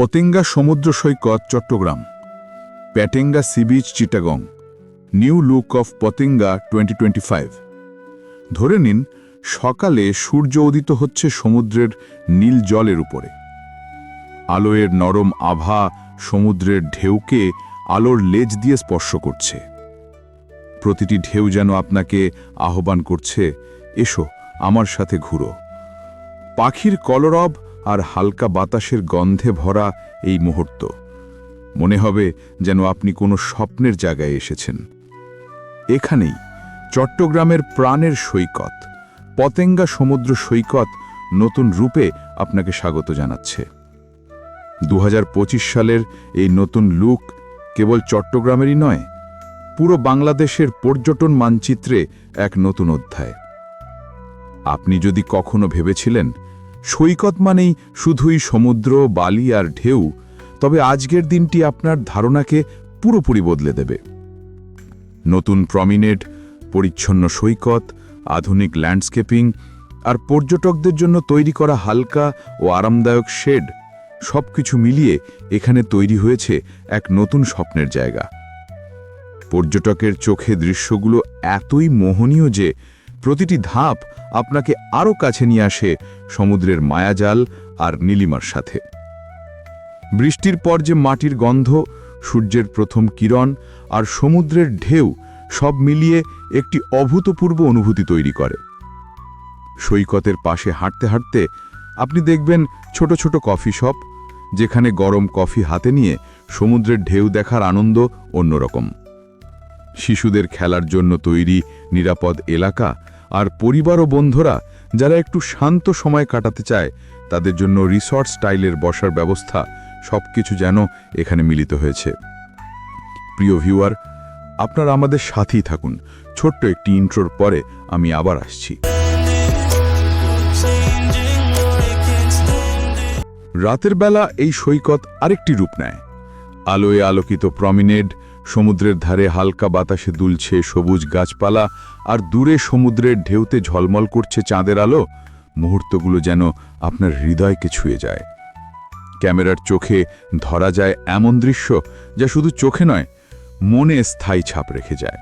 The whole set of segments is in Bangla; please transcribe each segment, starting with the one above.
পতেঙ্গা সমুদ্র সৈকত, Chattogram. Patenga sea beach, Chittagong. New look of Patenga twenty ধরে নিন, সকালে সূর্য উদিত হচ্ছে সমুদ্রের নীল জলের উপরে। আলোয়ের নরম আভা সমুদ্রের ঢেউকে আলোর লেজ দিয়ে স্পর্শ করছে। প্রতিটি ঢেউ যেন আপনাকে আহ্বান করছে, এসো, আমার সাথে ঘুরো। পাখির কলরব আর হালকা বাতাসের গন্ধে ভরা এই মুহূর্ত। মনে হবে যেন আপনি কোনো স্বপ্নের জায়গায় এসেছেন। এখানেই চট্টগ্রামের প্রাণের সৈকত, পতেঙ্গা সমুদ্র সৈকত নতুন রূপে আপনাকে স্বাগত জানাচ্ছে। দু হাজার পঁচিশ সালের এই নতুন লুক কেবল চট্টগ্রামেরই নয়, পুরো বাংলাদেশের পর্যটন মানচিত্রে এক নতুন অধ্যায়। আপনি যদি কখনো ভেবেছিলেন সৈকত মানেই শুধুই সমুদ্র, বালি আর ঢেউ, তবে আজকের দিনটি আপনার ধারণাকে পুরোপুরি বদলে দেবে। নতুন প্রমিনেট পরিচ্ছন্ন সৈকত, আধুনিক ল্যান্ডস্কেপিং আর পর্যটকদের জন্য তৈরি করা হালকা ও আরামদায়ক শেড সবকিছু মিলিয়ে এখানে তৈরি হয়েছে এক নতুন স্বপ্নের জায়গা। পর্যটকের চোখে দৃশ্যগুলো এতই মোহনীয় যে প্রতিটি ধাপ আপনাকে আরও কাছে নিয়ে আসে সমুদ্রের মায়াজাল আর নীলিমার সাথে। বৃষ্টির পর যে মাটির গন্ধ, সূর্যের প্রথম কিরণ আর সমুদ্রের ঢেউ সব মিলিয়ে একটি অভূতপূর্ব অনুভূতি তৈরি করে। সৈকতের পাশে হাঁটতে হাঁটতে আপনি দেখবেন ছোট ছোট কফি শপ, যেখানে গরম কফি হাতে নিয়ে সমুদ্রের ঢেউ দেখার আনন্দ অন্যরকম। শিশুদের খেলার জন্য তৈরি নিরাপদ এলাকা আর পরিবার ও বন্ধুরা যারা একটু শান্ত সময় কাটাতে চায়, তাদের জন্য রিসর্ট স্টাইলের বসার ব্যবস্থা সবকিছু যেন এখানে মিলিত হয়েছে। প্রিয় ভিউয়ার আপনারা আমাদের সাথেই থাকুন। ছোট্ট একটি ইন্ট্রোর পরে আমি আবার আসছি। রাতের বেলা এই সৈকত আরেকটি রূপ নেয়। আলোয় আলোকিত প্রমিনেড সমুদ্রের ধারে হালকা বাতাসে দুলছে সবুজ গাছপালা, আর দূরে সমুদ্রের ঢেউতে ঝলমল করছে চাঁদের আলো। মুহূর্তগুলো যেন আপনার হৃদয়কে ছুঁয়ে যায়। ক্যামেরার চোখে ধরা যায় এমন দৃশ্য যা শুধু চোখে নয়, মনে স্থায়ী ছাপ রেখে যায়।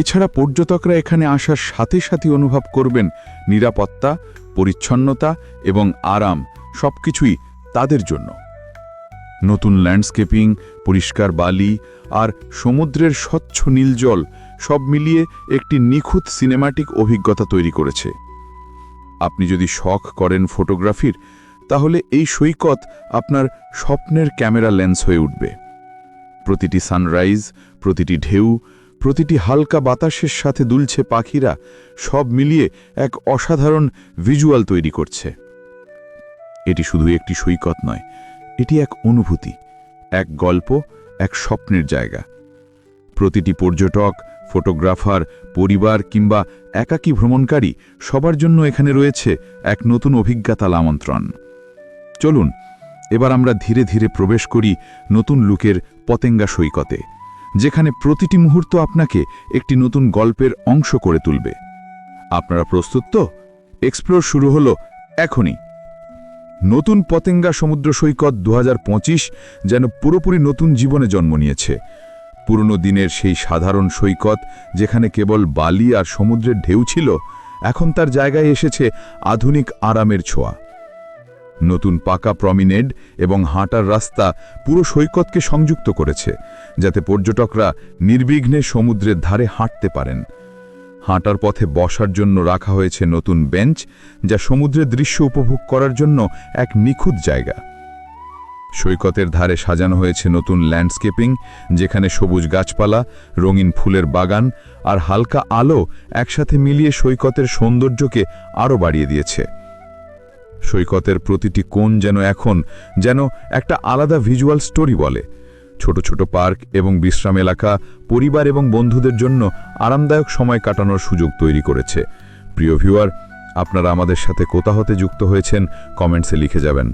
এছাড়া পর্যটকরা এখানে আসার সাথে সাথে অনুভব করবেন নিরাপত্তা, পরিচ্ছন্নতা এবং আরাম সবকিছুই তাদের জন্য। নতুন ল্যান্ডস্কেপিং, পরিষ্কার বালি আর সমুদ্রের স্বচ্ছ নীল জল সব মিলিয়ে একটি নিখুঁত সিনেমাটিক অভিজ্ঞতা তৈরি করেছে। আপনি যদি শখ করেন ফটোগ্রাফির, তাহলে এই সৈকত আপনার স্বপ্নের ক্যামেরা লেন্স হয়ে উঠবে। প্রতিটি সানরাইজ, প্রতিটি ঢেউ, প্রতিটি হালকা বাতাসের সাথে দুলছে পাখিরা, সব মিলিয়ে এক অসাধারণ ভিজুয়াল তৈরি করছে। এটি শুধু একটি সৈকত নয় এটি এক অনুভূতি, এক গল্প, এক স্বপ্নের জায়গা। প্রতিটি পর্যটক, ফটোগ্রাফার, পরিবার কিংবা একাকী ভ্রমণকারী সবার জন্য এখানে রয়েছে এক নতুন অভিজ্ঞতার আমন্ত্রণ চলুন, এবার আমরা ধীরে ধীরে প্রবেশ করি নতুন লুকের পতেঙ্গা সৈকতে, যেখানে প্রতিটি মুহূর্ত আপনাকে একটি নতুন গল্পের অংশ করে তুলবে। আপনারা প্রস্তুত তো? এক্সপ্লোর শুরু হলো এখনই। নতুন পতেঙ্গা সমুদ্র সৈকত দু হাজার পঁচিশ যেন পুরোপুরি নতুন জীবনে জন্ম নিয়েছে। পুরনো দিনের সেই সাধারণ সৈকত, যেখানে কেবল বালি আর সমুদ্রের ঢেউ ছিল, এখন তার জায়গায় এসেছে আধুনিক আরামের ছোঁয়া। নতুন পাকা প্রমিনেড এবং হাঁটার রাস্তা পুরো সৈকতকে সংযুক্ত করেছে, যাতে পর্যটকরা নির্বিঘ্নে সমুদ্রের ধারে হাঁটতে পারেন। হাঁটার পথে বসার জন্য রাখা হয়েছে নতুন বেঞ্চ, যা সমুদ্রের দৃশ্য উপভোগ করার জন্য এক নিখুঁত জায়গা। সৈকতের ধারে সাজানো হয়েছে নতুন ল্যান্ডস্কেপিং, যেখানে সবুজ গাছপালা, রঙিন ফুলের বাগান আর হালকা আলো একসাথে মিলিয়ে সৈকতের সৌন্দর্যকে আরও বাড়িয়ে দিয়েছে। সৈকতের প্রতিটি কোণ যেন এখন যেন একটা আলাদা ভিজুয়াল স্টোরি বলে। ছোট ছোট পার্ক এবং বিশ্রাম এলাকা পরিবার এবং বন্ধুদের জন্য আরামদায়ক সময় কাটানোর সুযোগ তৈরি করেছে। প্রিয় ভিউয়ার, আপনারা আমাদের সাথে কোথা হতে যুক্ত হয়েছেন কমেন্টসে লিখে যাবেন।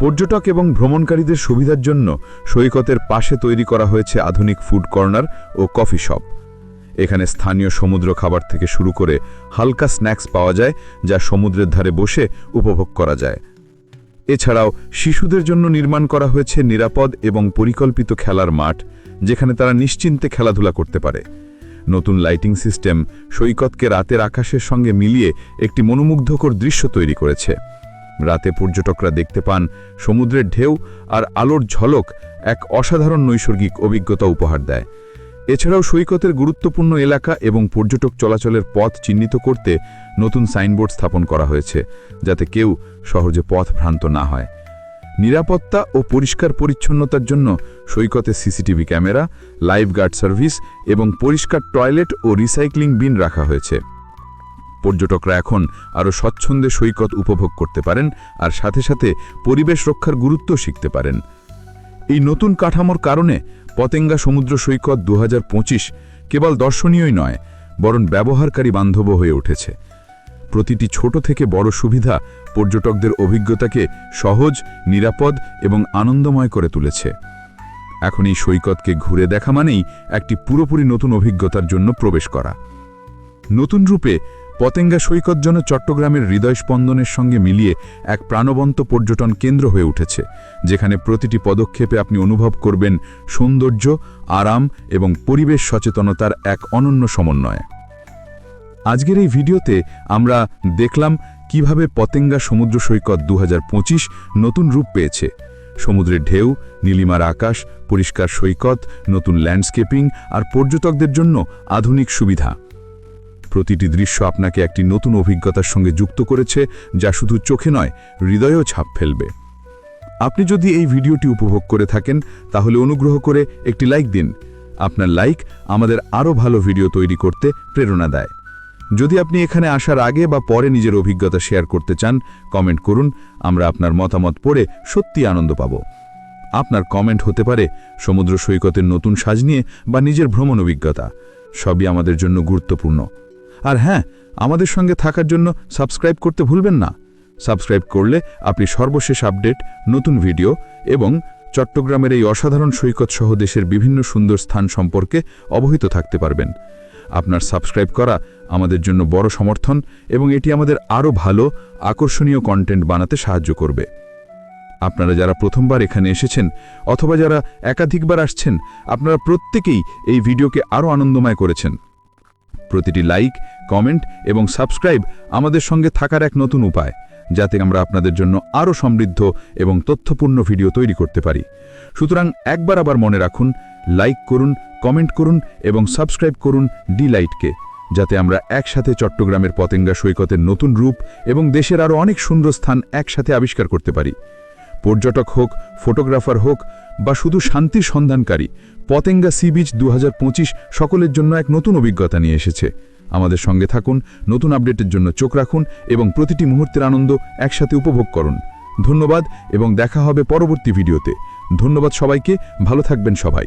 পর্যটক এবং ভ্রমণকারীদের সুবিধার জন্য সৈকতের পাশে তৈরি করা হয়েছে আধুনিক ফুড কর্নার ও কফি শপ। এখানে স্থানীয় সমুদ্র খাবার থেকে শুরু করে হালকা স্ন্যাক্স পাওয়া যায়, যা সমুদ্রের ধারে বসে উপভোগ করা যায়। এছাড়াও শিশুদের জন্য নির্মাণ করা হয়েছে নিরাপদ এবং পরিকল্পিত খেলার মাঠ, যেখানে তারা নিশ্চিন্তে খেলাধুলা করতে পারে। নতুন লাইটিং সিস্টেম সৈকতকে রাতের আকাশের সঙ্গে মিলিয়ে একটি মনোমুগ্ধকর দৃশ্য তৈরি করেছে। রাতে পর্যটকরা দেখতে পান সমুদ্রের ঢেউ আর আলোর ঝলক এক অসাধারণ নৈসর্গিক অভিজ্ঞতা উপহার দেয়। এছাড়াও সৈকতের গুরুত্বপূর্ণ এলাকা এবং পর্যটক চলাচলের পথ চিহ্নিত করতে নতুন সাইনবোর্ড স্থাপন করা হয়েছে, যাতে কেউ সহজে পথ ভ্রান্ত না হয়। নিরাপত্তা ও পরিষ্কার পরিচ্ছন্নতার জন্য সৈকতে CCTV camera, lifeguard service এবং পরিষ্কার টয়লেট ও রিসাইক্লিং বিন রাখা হয়েছে। পর্যটকরা এখন আরও স্বচ্ছন্দে সৈকত উপভোগ করতে পারেন আর সাথে সাথে পরিবেশ রক্ষার গুরুত্ব শিখতে পারেন। এই নতুন কাঠামোর কারণে পতেঙ্গা সমুদ্র সৈকত দু কেবল দর্শনীয়ই নয়, বরং ব্যবহারকারী বান্ধব হয়ে উঠেছে। প্রতিটি ছোট থেকে বড় সুবিধা পর্যটকদের অভিজ্ঞতাকে সহজ, নিরাপদ এবং আনন্দময় করে তুলেছে। এখন এই সৈকতকে ঘুরে দেখা মানেই একটি পুরোপুরি নতুন অভিজ্ঞতার জন্য প্রবেশ করা। নতুন রূপে পতেঙ্গা সৈকত যেন চট্টগ্রামের হৃদয় স্পন্দনের সঙ্গে মিলিয়ে এক প্রাণবন্ত পর্যটন কেন্দ্র হয়ে উঠেছে, যেখানে প্রতিটি পদক্ষেপে আপনি অনুভব করবেন সৌন্দর্য, আরাম এবং পরিবেশ সচেতনতার এক অনন্য সমন্বয়। আজকের এই ভিডিওতে আমরা দেখলাম কীভাবে পতেঙ্গা সমুদ্র সৈকত দু হাজার পঁচিশ নতুন রূপ পেয়েছে। সমুদ্রের ঢেউ, নীলিমার আকাশ, পরিষ্কার সৈকত, নতুন ল্যান্ডস্কেপিং আর পর্যটকদের জন্য আধুনিক সুবিধা। প্রতিটি দৃশ্য আপনাকে একটি নতুন অভিজ্ঞতার সঙ্গে যুক্ত করেছে, যা শুধু চোখে নয়, হৃদয়েও ছাপ ফেলবে। আপনি যদি এই ভিডিওটি উপভোগ করে থাকেন, তাহলে অনুগ্রহ করে একটি লাইক দিন। আপনার লাইক আমাদের আরও ভালো ভিডিও তৈরি করতে প্রেরণা দেয়। যদি আপনি এখানে আসার আগে বা পরে নিজের অভিজ্ঞতা শেয়ার করতে চান, কমেন্ট করুন, আমরা আপনার মতামত পড়ে সত্যি আনন্দ পাব। আপনার কমেন্ট হতে পারে সমুদ্র সৈকতের নতুন সাজ নিয়ে বা নিজের ভ্রমণ অভিজ্ঞতা। সবই আমাদের জন্য গুরুত্বপূর্ণ। আর হ্যাঁ আমাদের সঙ্গে থাকার জন্য সাবস্ক্রাইব করতে ভুলবেন না। সাবস্ক্রাইব করলে আপনি সর্বশেষ আপডেট, নতুন ভিডিও এবং চট্টগ্রামের এই অসাধারণ সৈকত সহ দেশের বিভিন্ন সুন্দর স্থান সম্পর্কে অবহিত থাকতে পারবেন। আপনার সাবস্ক্রাইব করা আমাদের জন্য বড় সমর্থন এবং এটি আমাদের আরও ভালো, আকর্ষণীয় কন্টেন্ট বানাতে সাহায্য করবে। আপনারা যারা প্রথমবার এখানে এসেছেন অথবা যারা একাধিকবার আসছেন, আপনারা প্রত্যেকেই এই ভিডিওকে আরও আনন্দময় করেছেন। প্রতিটি লাইক, কমেন্ট এবং সাবস্ক্রাইব আমাদের সঙ্গে থাকার এক নতুন উপায়, যাতে আমরা আপনাদের জন্য আরও সমৃদ্ধ এবং তথ্যপূর্ণ ভিডিও তৈরি করতে পারি। সুতরাং একবার আবার মনে রাখুন, লাইক করুন, কমেন্ট করুন এবং সাবস্ক্রাইব করুন ডি লাইটকে যাতে আমরা একসাথে চট্টগ্রামের পতেঙ্গা সৈকতের নতুন রূপ এবং দেশের আরও অনেক সুন্দর স্থান একসাথে আবিষ্কার করতে পারি। পর্যটক হোক, ফটোগ্রাফার হোক বা শুধু শান্তির সন্ধানকারী। পতেঙ্গা সি বিচ দু হাজার পঁচিশ সকলের জন্য এক নতুন অভিজ্ঞতা নিয়ে এসেছে। আমাদের সঙ্গে থাকুন, নতুন আপডেটের জন্য চোখ রাখুন এবং প্রতিটি মুহূর্তের আনন্দ একসাথে উপভোগ করুন। ধন্যবাদ এবং দেখা হবে পরবর্তী ভিডিওতে। ধন্যবাদ সবাইকে, ভালো থাকবেন সবাই।